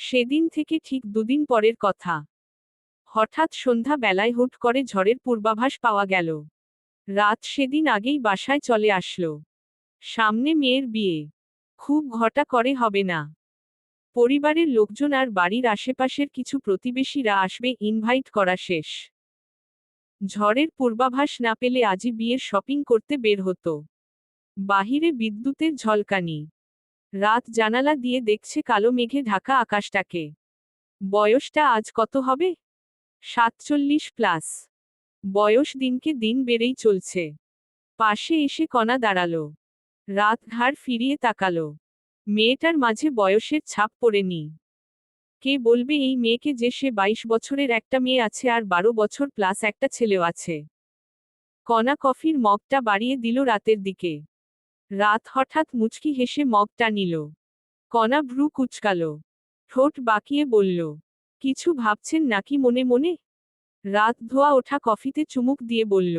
সেদিন থেকে ঠিক দুদিন পরের কথা। হঠাৎ সন্ধ্যা বেলায় হুট করে ঝড়ের পূর্বাভাস পাওয়া গেল। রাত সেদিন আগেই বাসায় চলে আসলো। সামনে মেয়ের বিয়ে। খুব ঘটা করে হবে না। পরিবারের লোকজন আর বাড়ির আশেপাশের কিছু প্রতিবেশীরা আসবে ইনভাইট করা শেষ। ঝড়ের পূর্বাভাস না পেলে আজই বিয়ের শপিং করতে বের হতো। বাহিরে বিদ্যুতের ঝলকানি। রাত জানালা দিয়ে দেখছে কালো মেঘে ঢাকা আকাশটাকে। বয়সটা আজ কত হবে? সাতচল্লিশ প্লাস। বয়স দিনকে দিন বেড়েই চলছে। পাশে এসে কণা দাঁড়াল। রাত ঘাড় ফিরিয়ে তাকালো। মেয়েটার মাঝে বয়সের ছাপ পড়েনি। কে বলবে এই মেয়েকে যে সে বাইশ বছরের একটা মেয়ে আছে আর বারো বছর প্লাস একটা ছেলেও আছে? কণা কফির মগটা বাড়িয়ে দিল রাতের দিকে। রাত হঠাৎ মুচকি হেসে মগটা নিল কণা ভ্রু কুচকাল। ঠোঁট বাকিয়ে বলল, কিছু ভাবছেন নাকি মনে মনে? রাত ধোয়া ওঠা কফিতে চুমুক দিয়ে বলল,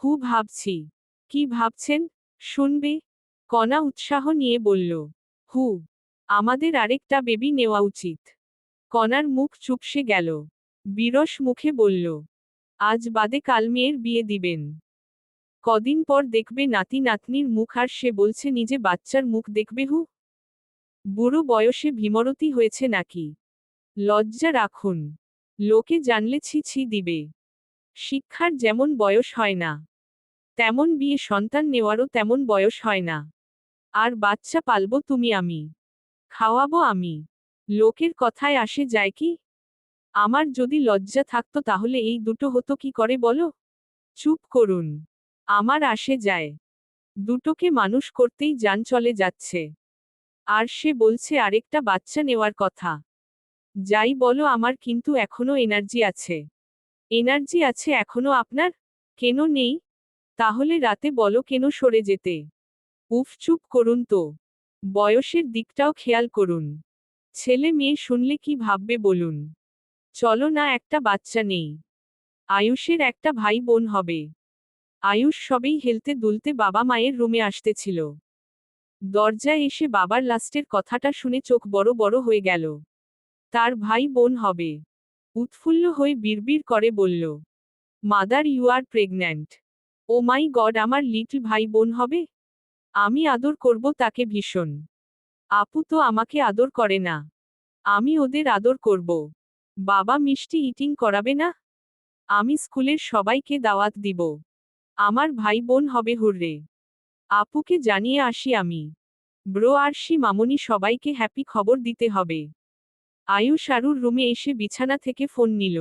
হু, ভাবছি। কি ভাবছেন? শুনবে? কণা উৎসাহ নিয়ে বলল, হু, আমাদের আরেকটা বেবি নেওয়া উচিত। কণার মুখ চুপসে গেল। বিরস মুখে বলল, আজ বাদে কাল মেয়ের বিয়ে দিবেন। কদিন পর দেখবে নাতি নাতনির মুখ আর সে বলছে নিজে বাচ্চার মুখ দেখবে হু? বুড়ো বয়সে ভীমরতি হয়েছে নাকি? লজ্জা রাখুন। লোকে জানলে ছি ছি দিবে। শিক্ষার যেমন বয়স হয় না, তেমন বিয়ে সন্তান নেওয়ারও তেমন বয়স হয় না। আর বাচ্চা পালবো তুমি আমি, খাওয়াবো আমি। লোকের কথায় আসে যায় কি? আমার যদি লজ্জা থাকতো তাহলে এই দুটো হতো কি করে বলো? চুপ করুন। আমার আসে যায়। দুটোকে মানুষ করতেই যান চলে যাচ্ছে। আর সে বলছে আরেকটা বাচ্চা নেওয়ার কথা। যাই বলো আমার কিন্তু এখনও এনার্জি আছে। এনার্জি আছে এখনও আপনার? কেন নেই? তাহলে রাতে বলো কেন সরে যেতে? উফ চুপ করুন তো। বয়সের দিকটাও খেয়াল করুন। ছেলে মেয়ে শুনলে কি ভাববে বলুন। চলো না একটা বাচ্চা নেই। আয়ুষের একটা ভাই বোন হবে। আয়ুষ সবেই হেলতে দুলতে বাবা মায়ের রুমে আসতেছিল। দরজায় এসে বাবার লাস্টের কথাটা শুনে চোখ বড় বড় হয়ে গেল। তার ভাই বোন হবে। উৎফুল্ল হয়ে বিড়বিড় করে বলল, mother, you are pregnant. Oh my God, আমার লিটল ভাই বোন হবে? আমি আদর করব তাকে ভীষণ। আপু তো আমাকে আদর করে না। আমি ওদের আদর করব। বাবা মিষ্টি ইটিং করাবে না? আমি স্কুলের সবাইকে দাওয়াত দিব। আমার ভাই বোন হবে হুররে। আপুকে জানিয়ে আসি আমি। ব্রো আরশি মামনি সবাইকে হ্যাপি খবর দিতে হবে। আয়ুষ আরুর রুমে এসে বিছানা থেকে ফোন নিল।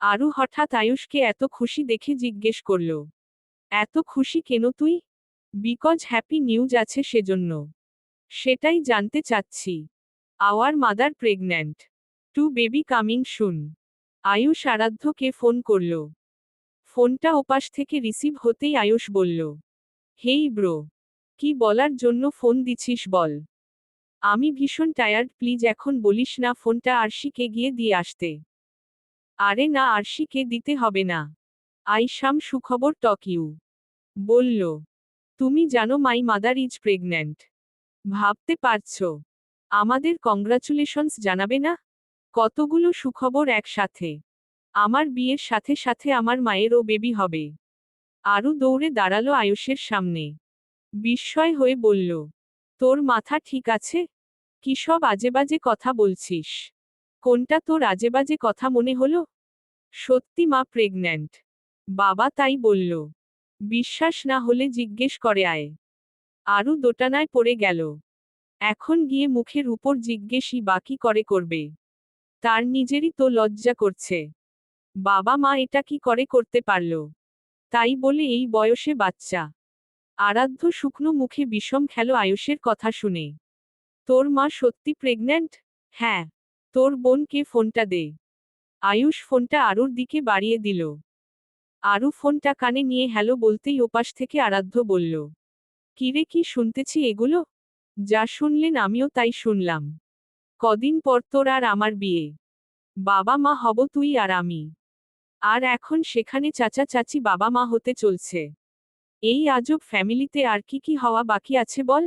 আরু হঠাৎ আয়ুষকে এত খুশি দেখে জিজ্ঞেস করল, এত খুশি কেন তুই? বিকজ হ্যাপি নিউজ আছে সেজন্য। সেটাই জানতে চাচ্ছি। Our mother pregnant. Two baby coming শুন আয়ুষ আরাধ্যকে ফোন করল ফোনটা ওপাশ থেকে রিসিভ হতেই আয়ুষ বলল, হেই ব্রো, কি বলার জন্য ফোন দিছিস বল। আমি ভীষণ টায়ার্ড, প্লিজ এখন বলিস না ফোনটা আরশিকে গিয়ে দিয়ে আসতে। আরে না, আরশিকে দিতে হবে না। আইসাম সুখবর টক ইউ। বলল, তুমি জানো মাই মাদার ইজ প্রেগন্যান্ট। ভাবতে পারছ, আমাদের কংগ্রাচুলেশনস জানাবে না? কতগুলো সুখবর একসাথে। আমার বিয়ের সাথে সাথে আমার মায়েরও বেবি হবে। আরও দৌড়ে দাঁড়াল আয়ুষের সামনে। বিস্ময় হয়ে বলল, তোর মাথা ঠিক আছে? কি সব আজেবাজে কথা বলছিস? কোনটা তোর আজেবাজে কথা মনে হলো? সত্যি মা প্রেগন্যান্ট। বাবা তাই বলল। বিশ্বাস না হলে জিজ্ঞেস করে আয়। আরও দোটানায় পড়ে গেল। এখন গিয়ে মুখের উপর জিজ্ঞেসই বাকি করে করবে। তার নিজেরই তো লজ্জা করছে। বাবা মা এটা কি করে করতে পারল? তাই বলে এই বয়সে বাচ্চা। আরাধ্য শুকনো মুখে বিষম খেল আয়ুষের কথা শুনে। তোর মা সত্যি প্রেগন্যান্ট হ্যাঁ। তোর বোনকে ফোনটা দে। আয়ুষ ফোনটা আরুর দিকে বাড়িয়ে দিল। আরু ফোনটা কানে নিয়ে হ্যালো বলতেই ওপাশ থেকে আরাধ্য বলল, কিরে কি শুনতেছি এগুলো? যা শুনলেন আমিও তাই শুনলাম। কদিন পর তোর আর আমার বিয়ে। বাবা মা হব তুই আর আমি। আর এখন সেখানে চাচা চাচি বাবা মা হতে চলছে। এই আজব ফ্যামিলিতে আর কি কি হওয়া বাকি আছে বল?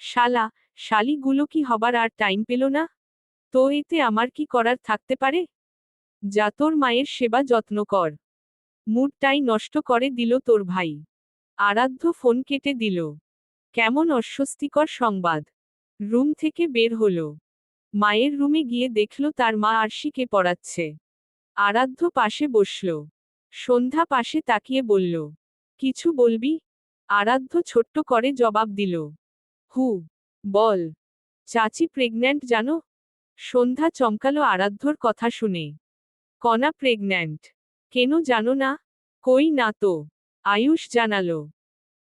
শালা, শালিগুলো কি হবার আর টাইম পেল না? তো এতে আমার কি করার থাকতে পারে? যা তোর মায়ের সেবা যত্ন কর। মুডটাই নষ্ট করে দিল তোর ভাই। আরাধ্য ফোন কেটে দিল। কেমন অস্বস্তিকর সংবাদ। রুম থেকে বের হলো। মায়ের রুমে গিয়ে দেখল তার মা আরশিকে পড়াচ্ছে। আরাধ্য পাশে বসল। সন্ধ্যা পাশে তাকিয়ে বলল, কিছু বলবি? আরাধ্য ছোট্ট করে জবাব দিল, হু, বল। চাচি প্রেগন্যান্ট জানো? সন্ধ্যা চমকালো আরাধ্যর কথা শুনে কণা প্রেগন্যান্ট। কেন জানো না? কই না তো? আয়ুষ জানালো,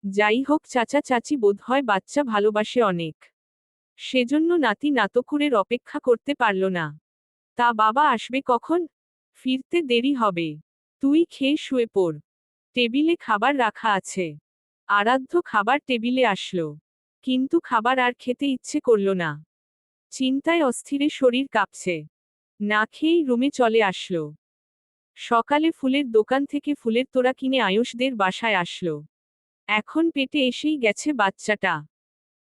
যাই হোক চাচা, চাচি বোধহয় বাচ্চা ভালোবাসে অনেক। সেজন্য নাতি নাতকুরের অপেক্ষা করতে পারল না। তা বাবা আসবে কখন? ফিরতে দেরি হবে। তুই খেয়ে শুয়ে পড়। টেবিলে খাবার রাখা আছে। আরাধ্য খাবার টেবিলে আসলো। কিন্তু খাবার আর খেতে ইচ্ছে করল না। চিন্তায় অস্থিরে শরীর কাঁপছে। না খেয়েই রুমে চলে আসলো। সকালে ফুলের দোকান থেকে ফুলের তোরা কিনে আয়ুষদের বাসায় আসলো। এখন পেটে এসেই গেছে বাচ্চাটা।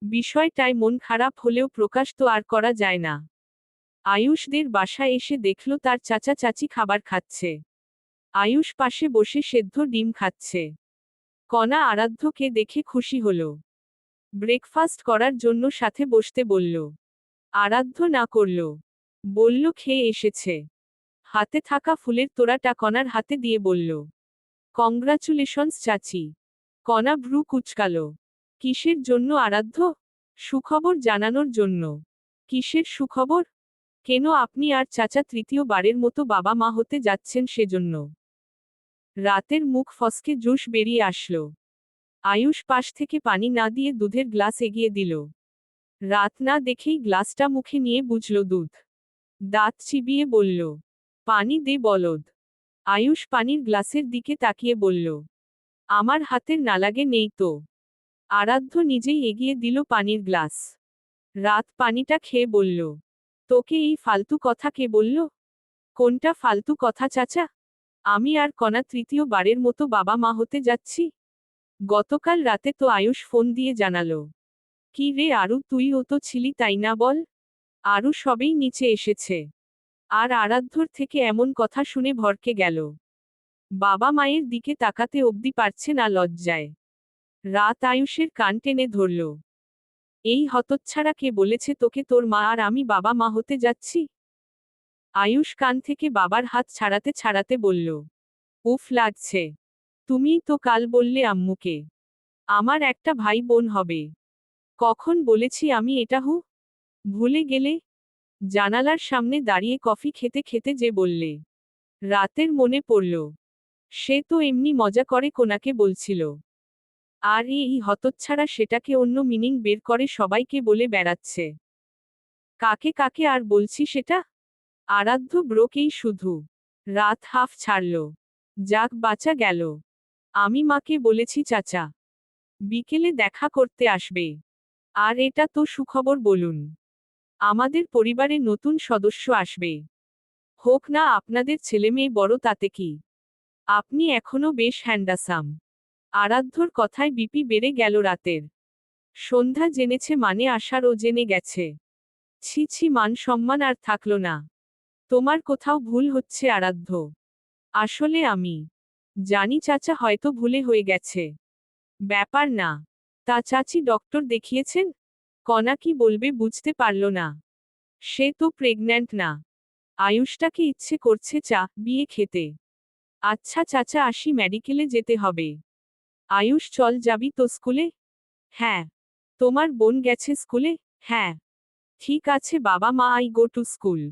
বিষয়টায় মন খারাপ হলেও প্রকাশ তো আর করা যায় না। আয়ুষদের বাসায় এসে দেখল তার চাচা চাচি খাবার খাচ্ছে। আয়ুষ পাশে বসে সেদ্ধ ডিম খাচ্ছে। কণা আরাধ্যকে দেখে খুশি হল। ব্রেকফাস্ট করার জন্য সাথে বসতে বলল। আরাধ্য না করল। বলল, খেয়ে এসেছে। হাতে থাকা ফুলের তোড়াটা কণার হাতে দিয়ে বলল, কংগ্রাচুলেশনস চাচি। কণা ভ্রু কুচকাল। কিসের জন্য আরাধ্য? সুখবর জানানোর জন্য। কিসের সুখবর? কেন আপনি আর চাচা তৃতীয় বারের মতো বাবা মা হতে যাচ্ছেন সেজন্য? রাতের মুখ ফসকে জুস বেরিয়ে আসলো। আয়ুষ পাশ থেকে পানি না দিয়ে দুধের গ্লাস এগিয়ে দিল। রাত না দেখেই গ্লাসটা মুখে নিয়ে বুঝল দুধ। দাঁত চিবিয়ে বলল, পানি দে বলদ। আয়ুষ পানির গ্লাসের দিকে তাকিয়ে বলল, আমার হাতের নালাগে নেই তো। আরাধ্য নিজেই এগিয়ে দিল পানির গ্লাস। রাত পানিটা খেয়ে বলল তোকে এই ফালতু কথা কে বলল? কোনটা ফালতু কথা, চাচা? আমি আর কণা তৃতীয় বারের মতো বাবা মা হতে যাচ্ছি। গতকাল রাতে তো আয়ুষ ফোন দিয়ে জানালো। কি রে আরু তুইও তো ছিলি তাই না বল? আরু সবেই নিচে এসেছে। আর আরাধ্যর থেকে এমন কথা শুনে ভরকে গেল। বাবা মায়ের দিকে তাকাতে অবধি পারছে না লজ্জায়। রাত আয়ুষের কান টেনে ধরল। এই হতচ্ছাড়া কে বলেছে তোকে তোর মা আর আমি বাবা মা হতে যাচ্ছি? আয়ুষ কান থেকে বাবার হাত ছাড়াতে ছাড়াতে বলল, উফ লাগছে। তুমিই তো কাল বললে আম্মুকে, আমার একটা ভাই বোন হবে। কখন বলেছি আমি এটা হু? ভুলে গেলে জানালার সামনে দাঁড়িয়ে কফি খেতে খেতে যে বললে, রাতের মনে পড়ল, সে তো এমনি মজা করে কোনাকে বলছিল। আর এই হতচ্ছাড়া সেটাকে অন্য মিনিং বের করে সবাইকে বলে বেড়াচ্ছে। কাকে কাকে আর বলছি সেটা? আরাধ্য ব্রোকেই শুধু। রাত হাফ ছাড়ল। যাক, বাঁচা গেল। আমি মাকে বলেছি, চাচা, বিকেলে দেখা করতে আসবে। আর এটা তো সুখবর বলুন। আমাদের পরিবারে নতুন সদস্য আসবে। হোক না, আপনাদের ছেলেমেয়ে বড় তাতে কি? আপনি এখনও বেশ হ্যান্ডাসাম। আরাধ্যর কথায় বিপি বেড়ে গেল রাতের। সন্ধ্যা জেনেছে মানে আসার ও জেনে গেছে। ছি ছি, মান সম্মান আর থাকল না। তোমার কোথাও ভুল হচ্ছে আরাধ্য। আসলে আমি। জানি চাচা হয়তো ভুলে হয়ে গেছে। ব্যাপার না। তা চাচি ডক্টর দেখিয়েছেন? কণা কি বলবে বুঝতে পারল না। সে তো প্রেগন্যান্ট না। আয়ুষটাকে ইচ্ছে করছে চা, বিয়ে খেতে। আচ্ছা চাচা, আসি মেডিকেলে যেতে হবে। আয়ুষ, চল যাবি তো স্কুলে? হ্যাঁ। তোমার বোন গেছে স্কুলে? হ্যাঁ। ঠিক আছে, বাবা মা, আই গো টু স্কুল।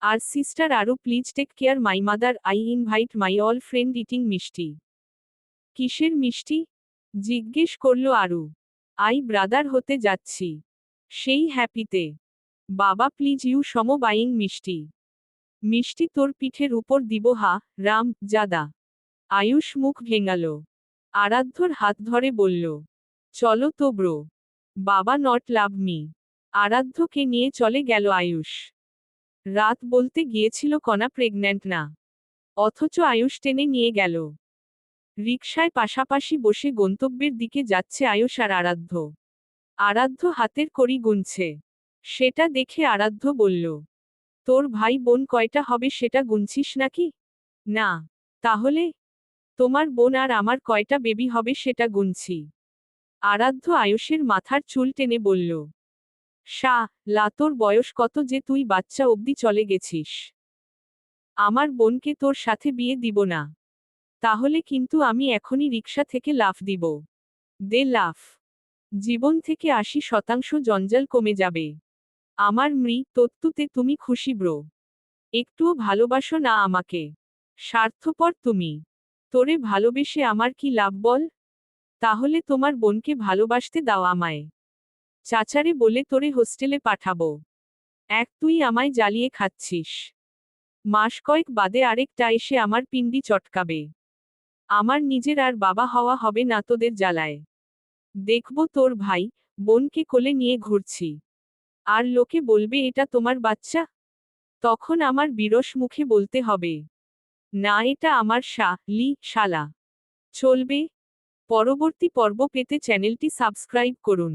আর সিস্টার আরও please take care, my mother, I invite my all friend eating মিষ্টি। কিসের মিষ্টি? জিজ্ঞেস করল আরু। আই ব্রাদার হতে যাচ্ছি। সেই হ্যাপিতে। বাবা, প্লিজ ইউ সম বাইং মিষ্টি। মিষ্টি তোর পিঠের উপর দিব হা, রাম, জাদা। আয়ুষ মুখ ভেঙাল। আরাধ্যর হাত ধরে বলল, চলো তো ব্রো। বাবা নট লাভ মি। আরাধ্যকে নিয়ে চলে গেল আয়ুষ। রাত বলতে গিয়েছিল কণা প্রেগন্যান্ট না। অথচ আয়ুষ টেনে নিয়ে গেল। রিকশায় পাশাপাশি বসে গন্তব্যের দিকে যাচ্ছে আয়ুষ আর আরাধ্য। আরাধ্য হাতের করি গুনছে। সেটা দেখে আরাধ্য বলল, তোর ভাই বোন কয়টা হবে সেটা গুনছিস নাকি? না। তাহলে তোমার বোন আর আমার কয়টা বেবি হবে সেটা গুনছি। আরাধ্য আয়ুষের মাথার চুল টেনে বলল শা লাতোর বয়স কত যে তুই বাচ্চা অবধি চলে গেছিস। আমার বোনকে তোর সাথে বিয়ে দিব না। তাহলে কিন্তু আমি এখনই রিক্সা থেকে লাফ দিব। দে লাফ। জীবন থেকে আশি শতাংশ জঞ্জাল কমে যাবে। আমার মৃ, তত্ত্বতে তুমি খুশি ব্রো। একটুও ভালোবাসো না আমাকে। স্বার্থপর তুমি। তোরে ভালোবেসে আমার কি লাভ বল? তাহলে তোমার বোনকে ভালোবাসতে দাও আমায়। চাচারে বলে তোরে হোস্টেলে পাঠাবো। এক, তুই আমায় জ্বালিয়ে খাচ্ছিস। মাস কয়েক বাদে আরেকটা এসে আমার পিণ্ডি চটকাবে। আমার নিজের আর বাবা হওয়া হবে না তোদের জ্বালায়। দেখব তোর ভাই বোনকে কোলে নিয়ে ঘুরছি। আর লোকে বলবে, এটা তোমার বাচ্চা? তখন আমার বিরস মুখে বলতে হবে না এটা আমার শা লি শালা। চলবে। পরবর্তী পর্ব পেতে চ্যানেলটি সাবস্ক্রাইব করুন।